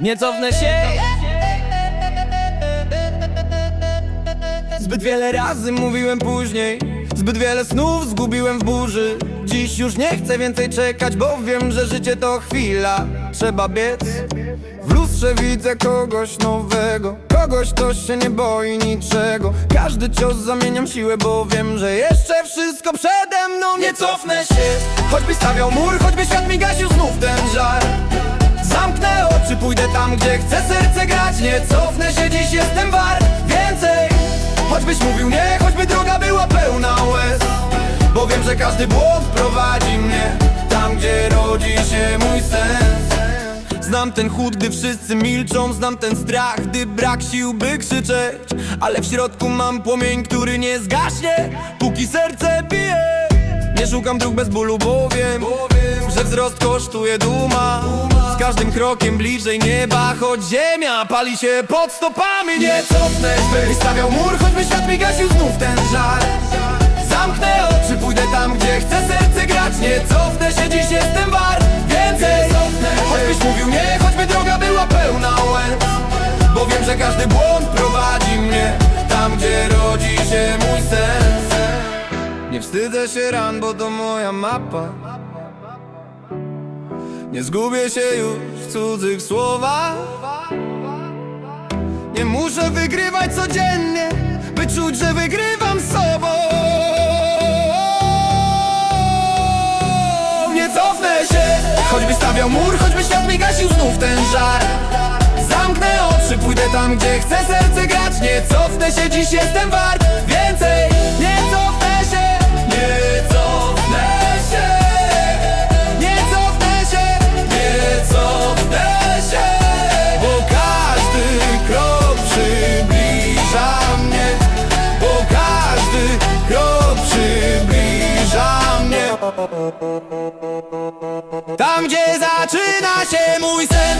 Nie cofnę się. Zbyt wiele razy mówiłem później. Zbyt wiele snów zgubiłem w burzy. Dziś już nie chcę więcej czekać Bo wiem, że życie to chwila. Trzeba biec. W lustrze widzę kogoś nowego. Kogoś, kto się nie boi niczego. Każdy cios zamieniam siłę Bo wiem, że jeszcze wszystko przede mną. Nie cofnę się. Choćby stawiał mur, choćby świat mi gasił znów ten żar Zamknę oczy, pójdę tam, gdzie chcę serce grać. Nie cofnę się, dziś jestem wart więcej. Choćbyś mówił nie, choćby droga była pełna łez. Bo wiem, że każdy błąd prowadzi mnie Tam, gdzie rodzi się mój sens. Znam ten chłód, gdy wszyscy milczą Znam ten strach, gdy brak sił, by krzyczeć. Ale w środku mam płomień, który nie zgaśnie Póki serce bije nie szukam dróg bez bólu, bo wiem, że wzrost kosztuje duma Każdym krokiem bliżej nieba, choć ziemia pali się pod stopami Nie cofnę by stawiał mur, choćby świat mi gasił znów ten żar. Zamknę oczy, pójdę tam, gdzie chcę serce grać. Nie cofnę się, dziś jestem wart. Więcej Choćbyś mówił nie, choćby droga była pełna łez. Bo wiem, że każdy błąd prowadzi mnie Tam, gdzie rodzi się mój sens nie wstydzę się ran, bo to moja mapa Nie zgubię się już w cudzych słowach. Nie muszę wygrywać codziennie By czuć, że wygrywam sobą. Nie cofnę się. Choćby stawiał mur, choćby świat mi gasił znów ten żar. Zamknę oczy, pójdę tam, gdzie chcę serce grać. Nie cofnę się, dziś jestem wart Tam gdzie zaczyna się mój sen